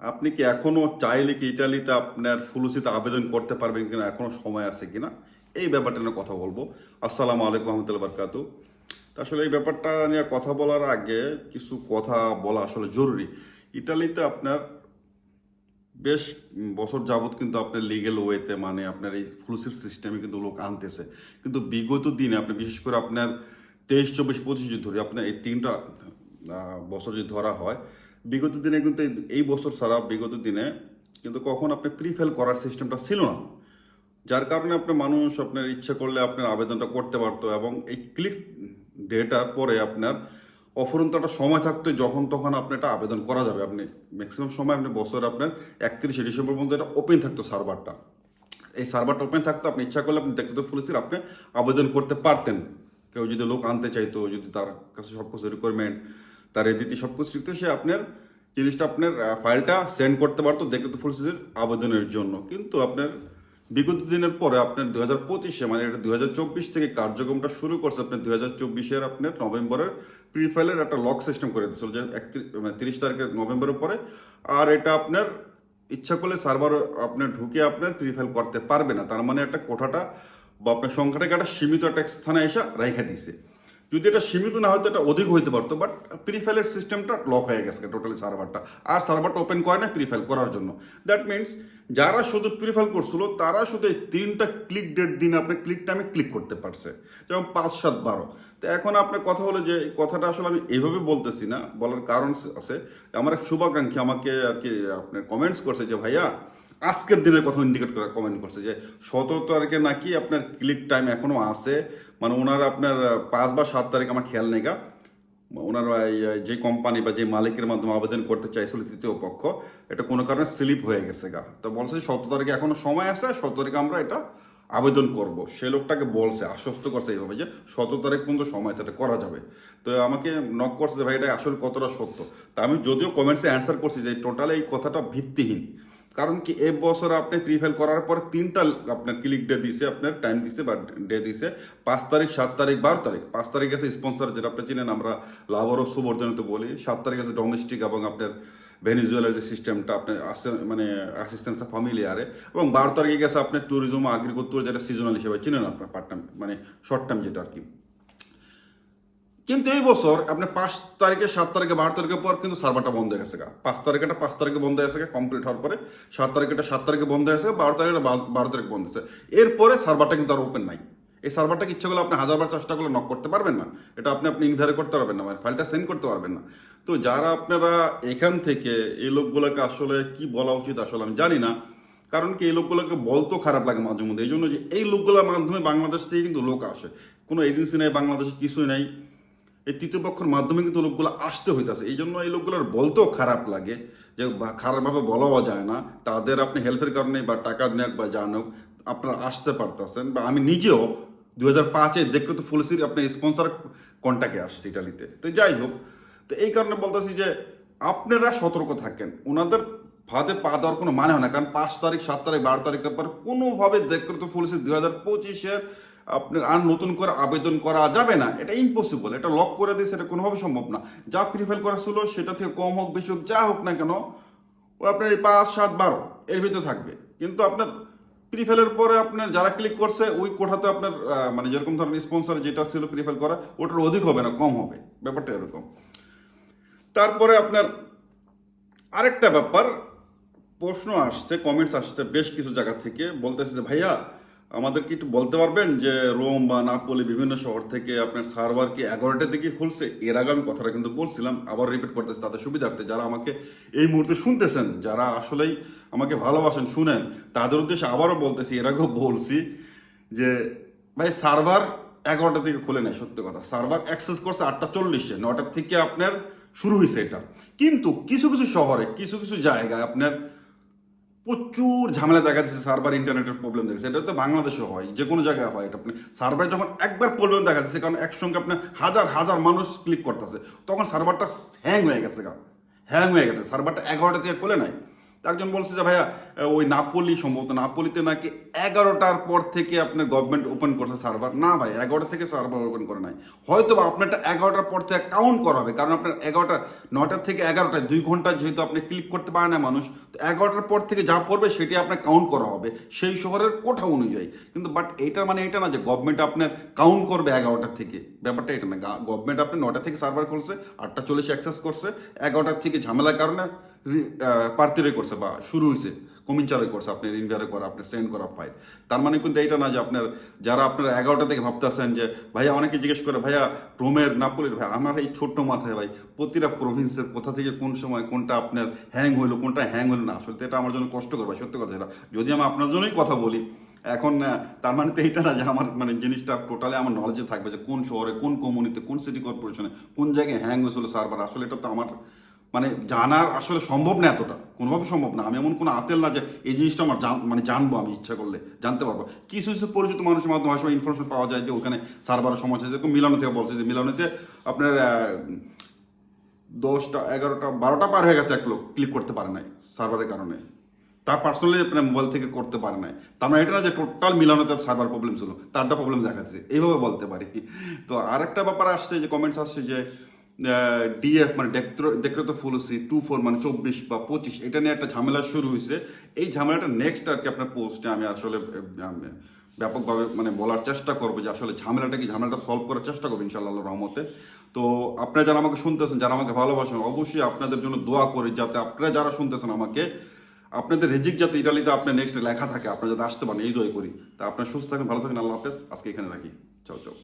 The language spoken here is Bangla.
আপনি কি এখনও চাইলে কি ইটালিতে আপনার ফুলুসিতে আবেদন করতে পারবেন কিনা, এখনও সময় আছে কিনা, এই ব্যাপারটা নিয়ে কথা বলব। আসসালামু আলাইকুম রহমতুল্লাহ বারকাতু। আসলে এই ব্যাপারটা নিয়ে কথা বলার আগে কিছু কথা বলা আসলে জরুরি। ইটালিতে আপনার বেশ বছর যাবত কিন্তু আপনার লিগেল ওয়েতে মানে আপনার এই ফুলসির সিস্টেমে কিন্তু লোক আনতেছে। কিন্তু বিগত দিনে আপনি বিশেষ করে আপনার তেইশ, চব্বিশ, পঁচিশ যদি ধরি, আপনার এই তিনটা বছর যদি ধরা হয় বিগত দিনে কিন্তু এই- বছর ছাড়া বিগত দিনে কিন্তু কখন আপনি প্রিফেল করার সিস্টেমটা ছিল না। যার কারণে আপনার মানুষ আপনার ইচ্ছা করলে আপনার আবেদনটা করতে পারতো এবং এই ক্লিক ডেটার পরে আপনার অফুরন্ত একটা সময় থাকতো যখন তখন আপনি এটা আবেদন করা যাবে। আপনি ম্যাক্সিমাম সময় আপনি বছর আপনার একত্রিশে ডিসেম্বর পর্যন্ত এটা ওপেন থাকতো সার্ভারটা এই সার্ভারটা ওপেন থাকতো, আপনি ইচ্ছা করলে আপনি দেখতে ফুলেছির আপনি আবেদন করতে পারতেন। কেউ যদি লোক আনতে চাইতো, যদি তার কাছে সব কিছু রিকোয়ারমেন্ট তার এদিকে সব কিছু সে আপনার জিনিসটা আপনার ফাইলটা সেন্ড করতে পারতো দেখতে ফুলসির আবেদনের জন্য। কিন্তু আপনার বিগত দিনের পরে আপনার দুই হাজার পঁচিশে মানে এটা দুই হাজার চব্বিশ থেকে কার্যক্রমটা শুরু করছে আপনার দুই হাজার চব্বিশের আপনার নভেম্বরের প্রিফাইলের একটা লক সিস্টেম করে দিয়েছিল যে মানে তিরিশ তারিখের নভেম্বরের পরে। আর এটা আপনার ইচ্ছা করলে সার্ভার আপনার ঢুকে আপনার প্রিফাইল করতে পারবে না। তার মানে একটা কোঠাটা বা আপনার সংখ্যাটাকে একটা সীমিত একটা স্থানে এসে রেখে দিছে যদি এটা সীমিত না হয়তো এটা অধিক হইতে পারতো বাট প্রিফাইলের সিস্টেমটা লক হয়ে গেছে টোটালি সার্ভারটা আর সার্ভারটা ওপেন করে না প্রিফাইল করার জন্য। দ্যাট মিনস যারা শুধু প্রিফাইল করছিল, তারা শুধু এই তিনটা ক্লিক ডেট দিন আপনি ক্লিক টাইমে ক্লিক করতে পারছে, যেমন পাঁচ সাত বারো। তো এখন আপনার কথা হলো যে কথাটা আসলে আমি এইভাবে বলতেছি না, বলার কারণ আছে। আমার এক শুভাকাঙ্ক্ষী আমাকে আর কি আপনার কমেন্টস করছে যে, ভাইয়া আজকের দিনের কথা ইন্ডিকেট করে কমেন্ট করছে যে সতেরো তারিখে নাকি আপনার ক্লিক টাইম এখনও আছে। মানে ওনারা আপনার পাঁচ বা সাত তারিখ আমার খেয়াল নেই গা। ওনারা যে কোম্পানি বা যে মালিকের মাধ্যমে আবেদন করতে চাইছিল তৃতীয় পক্ষ, এটা কোনো কারণে স্লিপ হয়ে গেছে গা। তো বলছে যে সতেরো তারিখে এখনও সময় আছে, সতেরো তারিখে আমরা এটা আবেদন করব। সে লোকটাকে বলছে, আশ্বস্ত করছে এইভাবে যে সতেরো তারিখ পর্যন্ত সময় আছে, এটা করা যাবে। তো আমাকে নক করছে যে ভাই, এটা আসলে কতটা সত্য। তা আমি যদিও কমেন্টসে অ্যান্সার করছি যে টোটালি এই কথাটা ভিত্তিহীন। কারণ কি, এ বছর আপনি প্রিফেল করার পর তিনটা আপনার ক্লিক ডে দিছে, আপনার টাইম দিছে বা ডে দিছে। পাঁচ তারিখ, সাত তারিখ, বারো তারিখ। পাঁচ তারিখ আছে স্পন্সর যেটা আপনি চিনেন, আমরা লাভর সুবর্জনিত বলি। সাত তারিখ আছে ডোমেস্টিক এবং আপনার ভেনিজুয়েলার যে সিস্টেমটা আপনার মানে অ্যাসিস্ট্যান্স ফ্যামিলিয়ারে এবং বারো তারিখে গেছে আপনার ট্যুরিজম আগ্রিকালচার যেটা সিজনাল হিসেবে চিনেন আপনার পার্ট টাইম মানে শর্ট টাইম যেটা আর কি। কিন্তু এই বছর আপনি পাঁচ তারিখে, সাত তারিখে, বারো তারিখের পর কিন্তু সার্ভারটা বন্ধ হয়ে গেছে পাঁচ তারিখেটা পাঁচ তারিখে বন্ধ হয়ে গেছে কমপ্লিট হওয়ার পরে সাত তারিখেটা সাত তারিখে বন্ধ হয়ে গেছে বারো তারিখে বারো তারিখ বন্ধ হয়েছে। এরপরে সার্ভারটা কিন্তু আর ওপেন নাই। এই সার্ভারটাকে ইচ্ছা করলে আপনি হাজারবার চেষ্টা করলে নক করতে পারবেন না? এটা আপনি আপনি ইনভারে করতে পারবেন না মানে ফাইলটা সেন্ড করতে পারবেন না। তো যারা আপনারা এখান থেকে এই লোকগুলোকে আসলে কি বলা উচিত আসলে আমি জানি না। কারণ কি এই লোকগুলোকে বলতেও খারাপ লাগে মাঝে মধ্যে। এই জন্য যে এই লোকগুলোর মাধ্যমে বাংলাদেশ থেকে কিন্তু লোক আসে। কোনো এজেন্সি নেই, বাংলাদেশে কিছুই নেই। এই তৃতীয় পক্ষের মাধ্যমে কিন্তু লোকগুলো আসতে হইতাছে। এই জন্য এই লোকগুলোর বলতেও খারাপ লাগে যে খারাপভাবে বলাও যায় না। তাদের আপনি হেল্পের কারণে বা টাকা নেক বা জানুক আপনারা আসতে পারতেছেন বা আমি নিজেও দু হাজার পাঁচে দেখতে তো ফুলসির আপনি স্পন্সর কন্ট্যাক্টে আসছি ইটালিতে। তো যাই হোক, তো এই কারণে বলতেছি যে, আপনারা সতর্ক থাকেন। ওনাদের ফাঁদে পা দেওয়ার কোনো মানে হয় না। কারণ পাঁচ তারিখ, সাত তারিখ, বারো তারিখের পর কোনোভাবে দেখতে তো ফুলসি দুই হাজার পঁচিশের আপনার আর নতুন করে আবেদন করা যাবে না। এটা ইম্পসিবল এটা লক করে দিয়ে সেটা কোনোভাবে সম্ভব না। যা প্রিফাইল করা ছিল সেটা থেকে কম হোক, বেশি হোক, যা হোক না কেন, ও আপনার এই পাঁচ, সাত, বারো, এর ভিতরে থাকবে। কিন্তু আপনার প্রিফেলের পরে আপনার যারা ক্লিক করছে, ওই কোঠাতে আপনার মানে যেরকম ধরনের স্পন্সর যেটা ছিল প্রিফেল করা, ওটার অধিক হবে না, কম হবে। ব্যাপারটা এরকম। তারপরে আপনার আরেকটা ব্যাপার, প্রশ্ন আসছে কমেন্টস আসছে বেশ কিছু জায়গা থেকে, বলতেছে যে, ভাইয়া আমাদেরকে একটু বলতে পারবেন যে রোম বা নাপোলি বিভিন্ন শহর থেকে আপনার সার্ভার কি এগারোটা থেকে খুলছে? এর আগে আমি কথাটা কিন্তু বলছিলাম, আবার রিপিট করতেছি তাদের সুবিধার্থে যারা আমাকে এই মুহূর্তে শুনতেছেন, যারা আসলেই আমাকে ভালোবাসেন, শুনেন, তাদের উদ্দেশ্যে আবারও বলতেছি, এর আগেও বলছি যে ভাই, সার্ভার এগারোটা থেকে খুলে নেয়, সত্যি কথা। সার্ভার অ্যাক্সেস করছে আটটা চল্লিশে নটার থেকে আপনার শুরু হয়েছে এটা। কিন্তু কিছু কিছু শহরে, কিছু কিছু জায়গায় আপনার প্রচুর ঝামেলা দেখা যাচ্ছে সার্ভার ইন্টারনেটের প্রবলেম দেখছে এটা তো বাংলাদেশে হয়, যে কোনো জায়গায় হয়। এটা আপনি সার্ভার যখন একবার প্রবলেম দেখা যাচ্ছে কারণ একসঙ্গে আপনার হাজার হাজার মানুষ ক্লিক করতেছে, তখন সার্ভারটা হ্যাং হয়ে গেছে কারণ হ্যাং হয়ে গেছে। সার্ভারটা এগারোটা থেকে খুলে নাই। একজন বলছে যে, ভাইয়া ওই নাপোলি সম্ভবত, নাপোলিতে নাকি এগারোটার পর থেকে আপনার গভর্নমেন্ট ওপেন করছে সার্ভার না, ভাই, এগারোটা থেকে সার্ভার ওপেন করে নাই। হয়তো আপনারটা এগারোটার পর থেকে কাউন্ট করা হবে, কারণ আপনার এগারোটা নটার থেকে এগারোটায় দুই ঘণ্টা যেহেতু আপনি ক্লিক করতে পারে না মানুষ, তো এগারোটার পর থেকে যা পড়বে সেটি আপনার কাউন্ট করা হবে, সেই শহরের কোঠা অনুযায়ী। কিন্তু বাট এটা মানে এটা না যে গভর্নমেন্ট আপনার কাউন্ট করবে এগারোটার থেকে। ব্যাপারটা এটা না গভর্নমেন্ট আপনি নটা থেকে সার্ভার করছে আটটা চল্লিশ অ্যাক্সেস করছে, এগারোটার থেকে ঝামেলার কারণে পার্তিরে করছে। বা শুরু হয়েছে কমিনচারে করছে, আপনার ইনভারে করা, আপনার সেন্ড করা ফাইল। তার মানে কিন্তু এইটা না যে আপনার, যারা আপনার এগারোটা থেকে ভাবতেছেন যে, ভাইয়া, অনেকে জিজ্ঞেস করে, ভাইয়া, রোমের নাপোলির ভাই, আমার এই ছোট্ট মাথায় ভাই, প্রতিটা প্রভিন্সের কোথা থেকে কোন সময় কোনটা আপনার হ্যাং হইল, কোনটা হ্যাং হলো না? আসলে এটা আমার জন্য কষ্টকর ভাই, সত্যি কথা এটা। যদি আমি আপনার জন্যই কথা বলি, এখন তার মানে তো এইটা না যে আমার মানে জিনিসটা টোটালি আমার নলেজে থাকবে যে কোন শহরে, কোন কমিউনিতে কোন সিটি কর্পোরেশনে কোন জায়গায় হ্যাং হয়েছিল সার্ভার আসলে এটা তো আমার মানে জানার আসলে সম্ভব না এতটা। কোনোভাবে সম্ভব না। আমি এমন কোনো আতেল না যে এই জিনিসটা আমার মানে জানব আমি ইচ্ছা করলে। জানতে পারব। কিছু কিছু পরিচিত মানুষের মাধ্যমে সময় ইনফরমেশন পাওয়া যায় যে ওখানে সার্ভারের সমস্যা যেরকম মিলানো থেকে বলছে যে মিলানোতে আপনার দশটা, এগারোটা, বারোটা পার হয়ে গেছে এক লোক। ক্লিক করতে পারে নাই সার্ভারের কারণে। তার পার্সোনালি আপনার মোবাইল থেকে করতে পারে নাই। তার মানে এটা না যে টোটাল মিলানোতে সার্ভার প্রবলেম ছিল। তারটা প্রবলেম দেখাচ্ছে। এইভাবে বলতে পারি। তো আরেকটা ব্যাপার আসছে যে কমেন্টস আসছে যে ডিএফ মানে ডেক্রেতো ফুলসি টু ফোর মানে চব্বিশ বা পঁচিশ, এটা নিয়ে একটা ঝামেলা শুরু হয়েছে এই ঝামেলাটা নেক্সট আর কি আপনার পোস্টে আমি আসলে ব্যাপকভাবে মানে বলার চেষ্টা করব যে আসলে ঝামেলাটা কি, ঝামেলাটা সলভ করার চেষ্টা করব ইনশাআল্লাহ আল্লাহর রহমতে। তো আপনারা যারা আমাকে শুনতেছেন, যারা আমাকে ভালোবাসেন, অবশ্যই আপনাদের জন্য দোয়া করি যাতে আপনারা যারা শুনতেছেন আমাকে, আপনাদের রেজিক যাতে ইটালিতে আপনার নেক্সট লেখা থাকে, আপনারা যাতে আসতে পারেন, এই দোয়া করি। তা আপনার সুস্থ থাকেন, ভালো থাকেন, আল্লাহ হাফেজ। আজকে এখানে রাখি। চাও চাও।